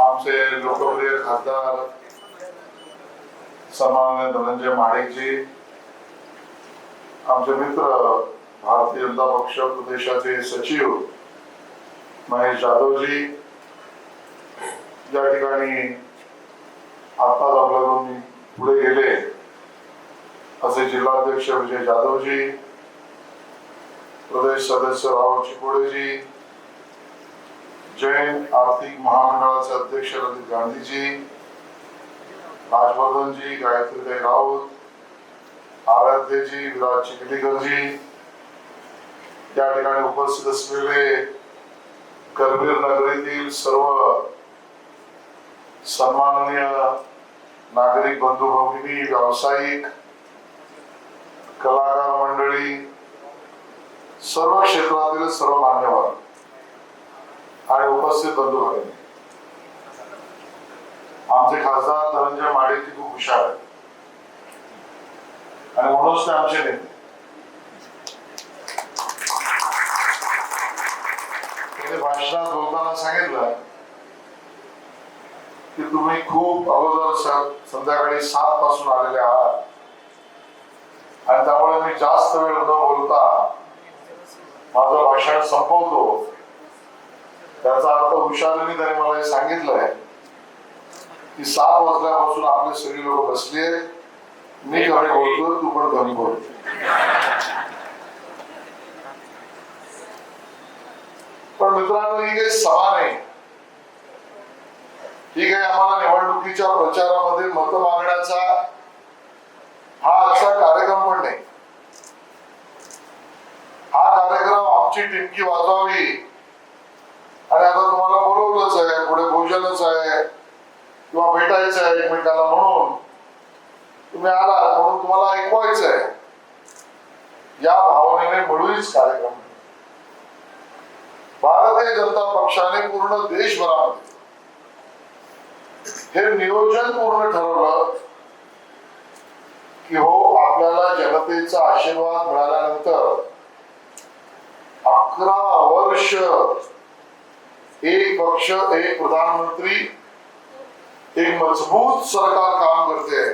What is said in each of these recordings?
आमचे लोकप्रिय खासदार सन्मान्य धनंजय माडिकजी आमचे मित्र भारतीय जनता पक्ष प्रदेशाचे सचिव महेश जाधवजी ज्या ठिकाणी आताच आपल्याकडून पुढे गेले असे जिल्हाध्यक्ष विजय जाधवजी प्रदेश सदस्य राहुल चिकोडेजी जैन आर्थिक महामंडळाचे अध्यक्ष रंजित गांधीजी राजवर्धनजी गायत्रीताई राऊत आराध्यजी विराज चिखलीकरजी त्या ठिकाणी उपस्थित असलेले करवीर नगरीतील सर्व सन्माननीय नागरिक बंधू भगिनी व्यावसायिक कलाकार मंडळी सर्व क्षेत्रातील सर्व मान्यवर आणि उपस्थित बंधू भगिनी आमचे खासदार धनंजय माडेची खूप हुशार आहे आणि म्हणूनच ते आमचे नेते. भाषणात बोलताना सांगितलं की तुम्ही खूप अगोदर संध्याकाळी सात पासून आलेले आहात. आणि त्यामुळे मी जास्त वेळ न बोलता माझं भाषण संपवतो. त्याचा अर्थ हुशारीने त्याने मला हे सांगितलंय की सात वाजल्यापासून आपले सगळे लोक बसले. मी कमी बोलतो तू पण कमी बोल. पण मित्रांनो ही काही सभा नाही. ही काही आम्हाला निवडणुकीच्या प्रचारामध्ये मत मागण्याचा हा आजचा कार्यक्रम पण नाही. हा कार्यक्रम आमची टिमकी वाजवावी आणि आता तुम्हाला बोलवलंच आहे पुढे आहे किंवा भेटायचं आहे एकमेकाला म्हणून तुम्ही आला म्हणून तुम्हाला ऐकवायचं आहे. या भावनेने मिळूनच कार्यक्रम भारतीय जनता पक्षाने पूर्ण देशभरामध्ये हे नियोजन पूर्ण ठरवलं की हो आपल्याला जनतेचा आशीर्वाद मिळाल्यानंतर अकरा वर्ष एक पक्ष एक प्रधानमंत्री एक मजबूत सरकार काम करते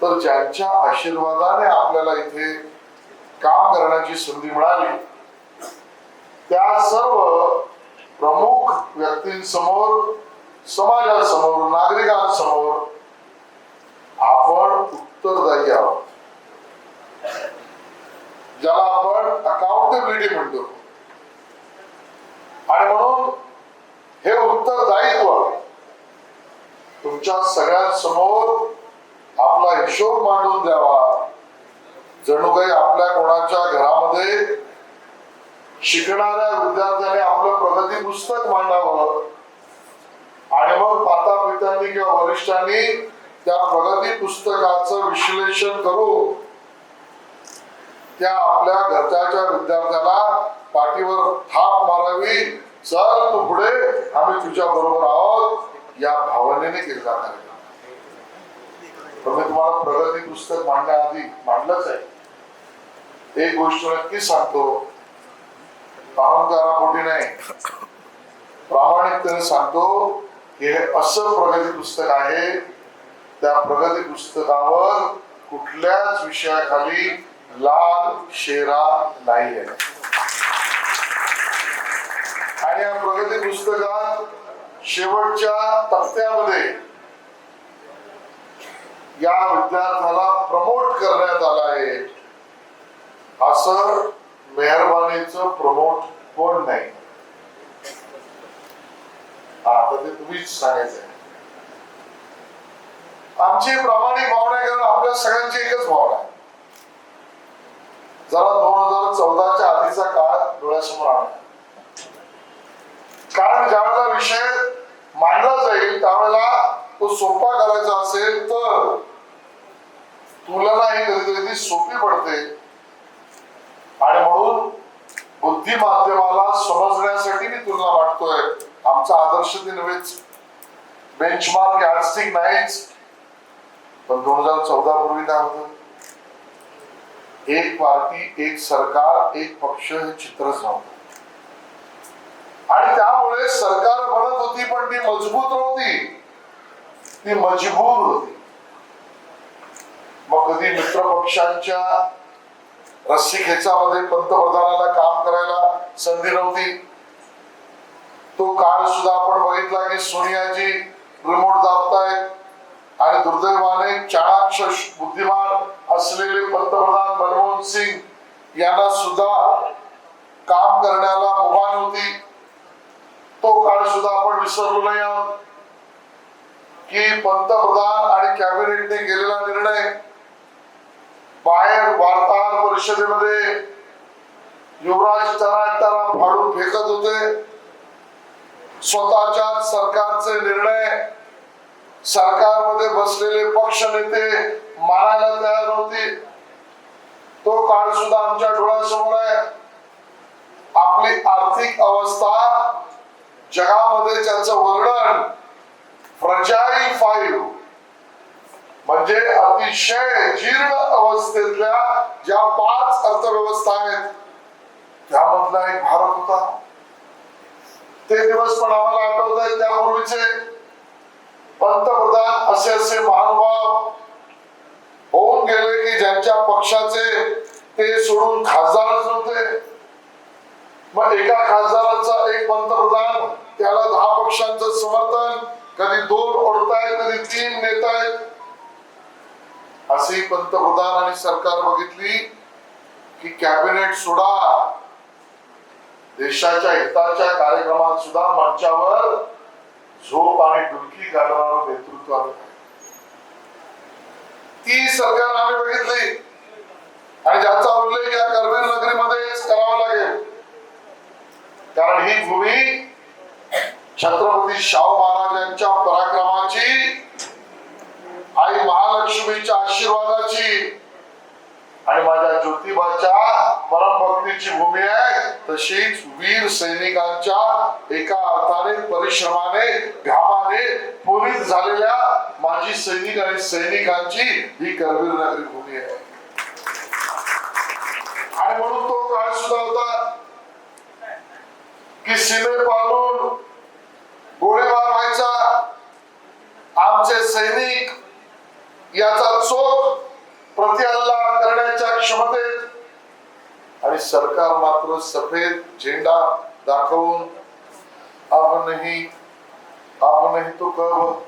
तर ज्यांच्या आशीर्वादाने आपल्याला इथे काम करण्याची संधी मिळाली त्या सर्व प्रमुख व्यक्तींसमोर समाजासमोर नागरिकांसमोर आपण उत्तरदायी आहोत ज्याला आपण अकाउंटेबिलिटी म्हणतो आणि म्हणून हे उत्तरदायित्व तुमच्या सगळ्यांसमोर आपला हिशोब मांडून द्यावा जणू काही आपल्या कोणाच्या घरामध्ये शिकणाऱ्या विद्यार्थ्याने आपलं प्रगती पुस्तक मांडावं आणि मग माता किंवा वरिष्ठांनी त्या प्रगती पुस्तकाचं विश्लेषण करून त्या आपल्या घरच्याच्या विद्यार्थ्याला पाठीवर थाप मारावी चल तू पुढे आम्ही तुझ्या बरोबर आहोत या भावनेने केला कार्यक्रम पण मी तुम्हाला प्रगती पुस्तक मांडण्याआधी मांडलंच आहे. एक गोष्ट नक्की सांगतो. अहंकारापोटी नाही. प्रामाणिकतेने सांगतो. हे असं प्रगती पुस्तक आहे. त्या प्रगती पुस्तकावर कुठल्याच विषयाखाली लाल शेरा नाही आहे आणि या प्रगती पुस्तकात शेवटच्या तक्त्यामध्ये या विद्यार्थ्याला प्रमोट करण्यात आलं आहे. असं मेहरबानीचं प्रमोट कोण नाही हा तुम्हीच सांगायचं आमची प्रामाणिक भावना आहे कारण आपल्या सगळ्यांची एकच भावना आहे. जरा दोन हजार चौदाच्या आधीचा काळ डोळ्यासमोर आणा. कारण ज्यावेळेला विषय मांडला जाईल त्यावेळेला तो सोपा करायचा असेल तर तुलना ही कधी कधी सोपी पडते. आणि म्हणून बुद्धी माध्यमाला समजण्यासाठी मी तुलना वाटतोय आमचा आदर्श दिन नव्हेच. बेंचमार्क यार्डस्टिक नाहीच. पण दोन हजार चौदा पूर्वी काय होत? एक पार्टी एक सरकार एक पक्ष हे चित्रच नव्हतं. आणि त्यामुळे सरकार बनत होती पण ती मजबूत नव्हती. ती मजबूर होती. मग कधी मित्र पक्षांच्या रस्सीखेचामध्ये पंतप्रधानाला काम करायला संधी नव्हती. तो काल सुद्धा आपण बघितला की सोनियाजी रिमोट दाबतायत आणि दुर्दैवाने चाणाक्ष बुद्धिमान असलेले पंतप्रधान मनमोहन सिंग यांना सुद्धा काम करण्याला मुभा होती तो काळ सुद्धा आपण विसरलो नाही आहोत की पंतप्रधान आणि कॅबिनेटने केलेला निर्णय बाहेर वार्ताहर परिषदेमध्ये युवराज तरा तरा फाडून फेकत होते. स्वतःच्या सरकारचे निर्णय सरकारमध्ये बसलेले पक्ष नेते मारायला तयार होते तो काळ सुद्धा आमच्या डोळ्यासमोर आहे. आपली आर्थिक अवस्था जगामध्ये त्याचं वर्णन फ्रजाईल फाईव्ह म्हणजे अतिशय जीर्ण अवस्थेतल्या ज्या पाच अर्थव्यवस्था आहेत त्यामधला एक भारत होता. ते दिवस पण आम्हाला आठवत आहेत. त्यापूर्वीचे पंतप्रधान असे असे महानुभाव होऊन गेले की ज्यांच्या पक्षाचे ते सोडून खासदारच नव्हते. मग एका खासदाराचा एक पंतप्रधान त्याला दहा पक्षांचं समर्थन कधी दोन ओढताय कधी तीन नेतायत. अशी असे पंतप्रधान आणि सरकार बघितली की कॅबिनेट सोडा देशाच्या हिताच्या कार्यक्रमात सुद्धा मंचावर झोप आणि डुलकी काढणारं नेतृत्व आलं. ती सरकार आम्ही बघितली आणि ज्याचा उल्लेख या करवीर नगरीमध्येच करावा लागेल कारण ही भूमी छत्रपती शाहू महाराजांच्या पराक्रमाची आई महालक्ष्मीच्या आशीर्वादाची आणि माझ्या ज्योतिबाच्या परमभक्तीची भूमी आहे. तशीच वीर सैनिकांच्या एका अर्थाने परिश्रमाने घामाने पोलीस झालेल्या माजी सैनिक आणि सैनिकांची ही करवीर नगरी भूमी आहे. आणि म्हणून तो काळ सुद्धा होता की सीमे पालून गोळीबार व्हायचा. आमचे सैनिक याचा चोख प्रतिहल्ला करण्याच्या क्षमतेत आणि सरकार मात्र सफेद झेंडा दाखवून आपण नहीं तो कब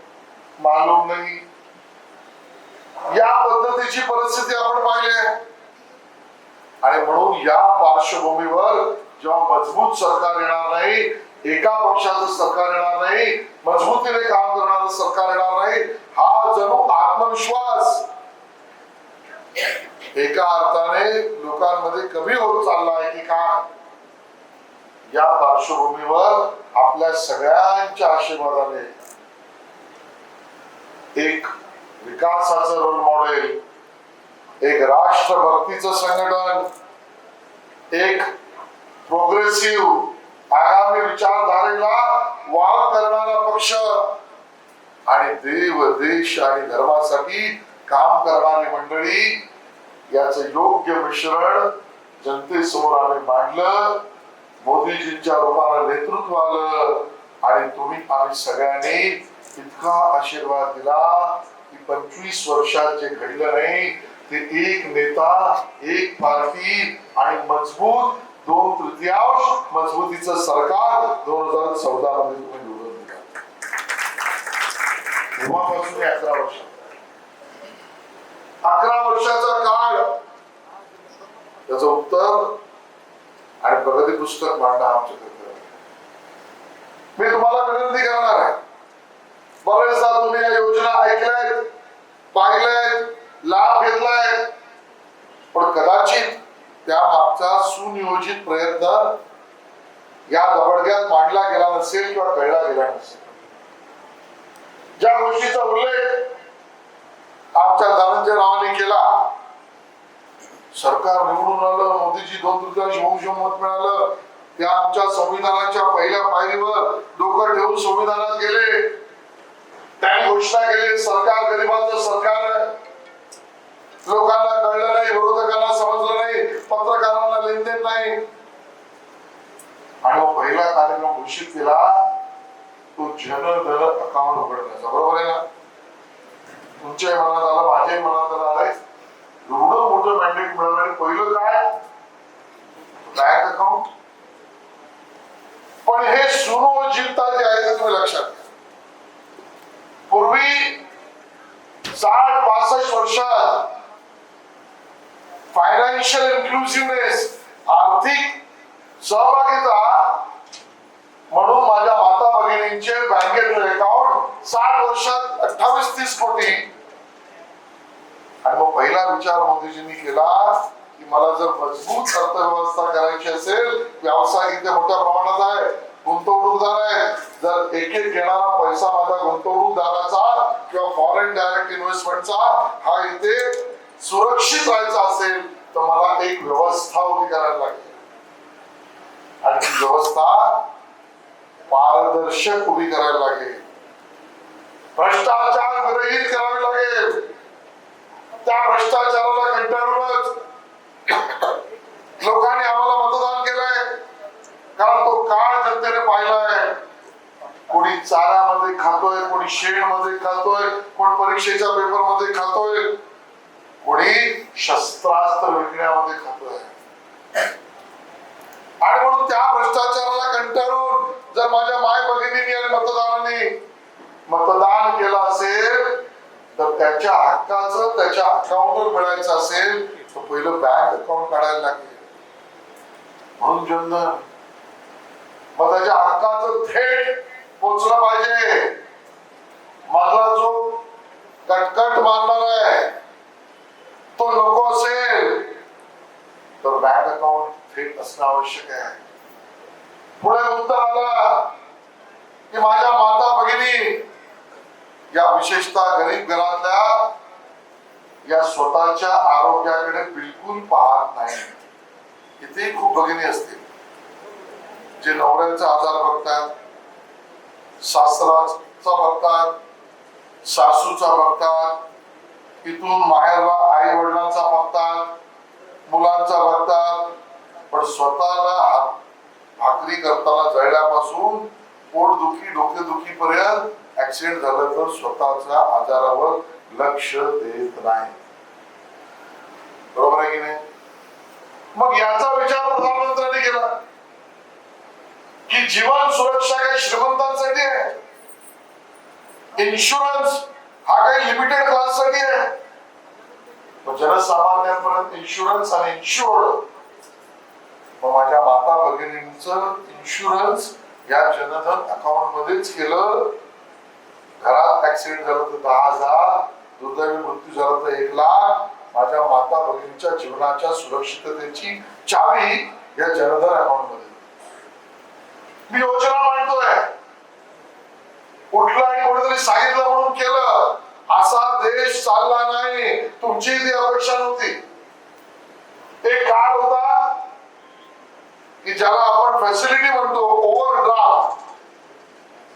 मालूम नाही. या पद्धतीची परिस्थिती आपण पाहिली आहे. आणि म्हणून या पार्श्वभूमीवर जेव्हा मजबूत सरकार येणार नाही एका पक्षाचं सरकार येणार नाही मजबूतीने काम करणारं सरकार येणार नाही हा जणू आत्मविश्वास एका अर्थाने लोकांमध्ये कमी होत चालला आहे की काय? या पार्श्वभूमीवर आपल्या सगळ्यांच्या आशीर्वादाने एक विकासाचं रोल मॉडेल एक राष्ट्रभक्तीचं संघटन एक प्रोग्रेसिव्ह आगामी विचारधारेला वाव करणारा पक्ष आणि देव देश आणि धर्मासाठी काम करणारी मंडळी याचं योग्य मिश्रण जनतेसमोर आम्ही मांडलं मोदीजींच्या रूपानं नेतृत्व आलं आणि तुम्ही आम्ही सगळ्यांनी इतका आशीर्वाद दिला की पंचवीस वर्षात जे घडलं नाही ते एक नेता एक पार्टी आणि मजबूत दोन तृतीयांश मजबूतीचं सरकार दोन हजार चौदा मध्ये तुम्ही निवडून दिला तेव्हापासून अकरा वर्ष अकरा वर्षाचा काळ. त्याच उत्तर आणि प्रगती पुस्तक मांडणं आमच्या मी तुम्हाला विनंती करणार आहे. बरेचदा तुम्ही या योजना ऐकल्यात पाहिल्यात लाभ घेतलाय. पण कदाचित त्या मागचा सुनियोजित प्रयत्न या दबडग्यात मांडला गेला नसेल किंवा कळला गेला नसेल. ज्या गोष्टीचा उल्लेख आमच्या धनंजय रावाने केला. सरकार निवडून आलं मोदीजी दोन तृतीयांश बहुमत मत मिळालं. त्या आमच्या संविधानाच्या पहिल्या पायरीवर डोकं ठेवून संविधानात गेले. त्यांनी घोषणा केली सरकार गरिबांचं सरकार लोकांना कळलं नाही विरोधकांना समजलं नाही पत्रकारांना लेनदेन नाही. आणि मग पहिला कार्यक्रम घोषित केला तो जनधन अकाउंट उघडण्याचा. बरोबर आहे ना? तुमच्याही मनात आलं माझ्याही मनात आलं अरे एवढं मोठं मॅन्डेट मिळालं आणि पहिलं काय बँक अकाउंट पण हे सुनियोजितता जे आहे ते तुम्ही लक्षात घ्या. पूर्वी साठ पासष्ट वर्षात फायनान्शियल इन्क्लुसिव्हनेस आर्थिक सहभागिता म्हणून माझ्या माता भगिनींचे बँकेतले साठ वर्षात अठ्ठावीस तीस कोटी. आणि मग पहिला विचार मोदीजींनी केला की मला जर मजबूत अर्थव्यवस्था करायची असेल व्यवसाय इथे मोठ्या प्रमाणात आहे गुंतवणूकदार आहे जर एक एक घेणारा पैसा माझा गुंतवणूकदाराचा किंवा फॉरेन डायरेक्ट इन्व्हेस्टमेंटचा हा इथे सुरक्षित राहायचा असेल तर मला एक व्यवस्था उभी करायला लागेल. आणि ती व्यवस्था पारदर्शक उभी करायला लागेल. भ्रष्टाचार विरहित करावे लागेल. त्या भ्रष्टाचाराला कंटाळूनच लोकांनी आम्हाला मतदान केलंय. कारण तो काळ जनतेने पाहिलाय. कोणी चाऱ्यामध्ये खातोय कोणी शेणमध्ये खातोय कोण परीक्षेच्या पेपरमध्ये खातोय कोणी शस्त्रास्त्र विकण्यामध्ये खातोय. आणि म्हणून त्या भ्रष्टाचाराला कंटाळून जर माझ्या माय भगिनी आणि मतदारांनी मतदान केलं असेल तर त्याच्या हक्काचं त्याच्या अकाउंटवर मिळायचं असेल तर पहिलं बँक अकाउंट काढायला लागेल. म्हणून जनधन मग त्याच्या हक्काचं थेट पोचलं पाहिजे. मधला जो कटकट मारणार आहे तो नको असेल तर बँक अकाउंट थेट असणं आवश्यक आहे. पुढे मुद्दा आला की माझ्या माता भगिनी या विशेषतः गरीब घरातल्या या स्वतःच्या आरोग्याकडे बिलकुल पाहत नाही. इथे खूप भगिनी असतील. जे नवऱ्याचा आजार बघतात सासराचा बघतात सासूचा बघतात इथून माहेरला आई वडिलांचा बघतात मुलांचा बघतात पण स्वतःला भाकरी करताना जळल्यापासून पोटदुखी डोकेदुखी पर्यंत ऍक्सिडेंट झालं तर स्वतःच्या आजारावर लक्ष देत नाही. बरोबर आहे की नाही? मग याचा विचार प्रधानमंत्र्यांनी केला. की जीवन सुरक्षा काही श्रीमंतांसाठी आहे. इन्शुरन्स हा काही लिमिटेड क्लाससाठी आहे. जनसामान्यांपर्यंत इन्शुरन्स आणि इन्शुअर्ड मग माझ्या माता भगिनींच इन्शुरन्स या जनधन अकाउंट मध्येच केलं. घरात ऍक्सिडेंट झालं तर दहा हजार दुर्दैवी मृत्यू झाला तर एक लाख. माझ्या माता भगिनीच्या जीवनाच्या सुरक्षिततेची चावी या जनधन अकाउंटमध्ये मी योजना मांडतोय. कुठलं आणि कोणीतरी सांगितलं म्हणून केलं. असा देश चालला नाही. तुमची ती अपेक्षा नव्हती. एक काळ होता की ज्याला आपण फॅसिलिटी म्हणतो ओव्हरड्राफ्ट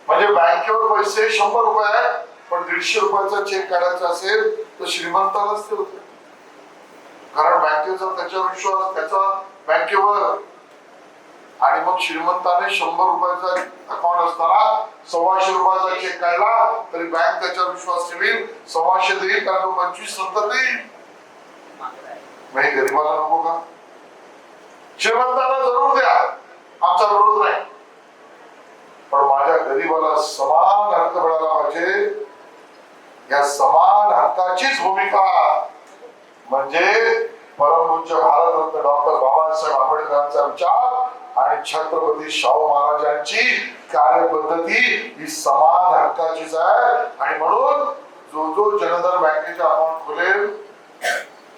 म्हणजे बँकेवर पैसे शंभर रुपये आहे पण दीडशे रुपयाचा चेक काढायचा असेल तर श्रीमंतालाच ते होते. कारण बँकेचा त्याच्यावर विश्वास त्याचा बँकेवर. आणि मग श्रीमंताने शंभर रुपयाचा अकाउंट असताना सव्वाशे रुपयाचा चेक काढला तरी बँक त्याच्यावर विश्वास ठेवील सव्वाशे देईल कारण तो पंचवीस नंतर देईल. मग हे गरीबाला नको का? श्रीमंताला जरूर द्या. आमचा विरोध नाही. पण माझ्या गरीबाला समान हक्क मिळाला पाहिजे. या समान हक्काचीच भूमिका म्हणजे परमपूज्य भारतरत्न डॉक्टर बाबासाहेब आंबेडकरांचा विचार आणि छत्रपती शाहू महाराजांची कार्यपद्धती ही समान हक्काचीच आहे. आणि म्हणून जो जो जनधन बँकेचे अकाउंट खोलेल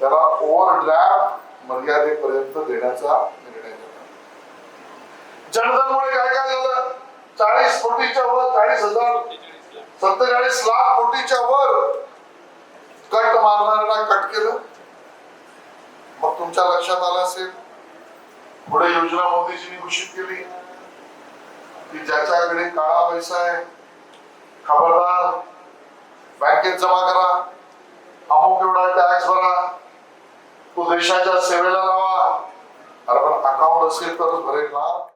त्याला ओव्हरड्राफ्ट मर्यादेपर्यंत देण्याचा निर्णय घेतला. जनधनमुळे काय काय झालं? चाळीस कोटीच्या वर चाळीस हजार सत्तेचाळीस लाख कोटीच्या वर कट मारणाऱ्यांना कट केलं. मग तुमच्या लक्षात आलं असेल पुढे योजना मोदीजींनी घोषित केली. की ज्याच्याकडे काळा पैसा आहे खबरदार बँकेत जमा करा अमुक एवढा टॅक्स भरा तो देशाच्या सेवेला लावा. कारण अकाउंट असेल तरच भरेल ना.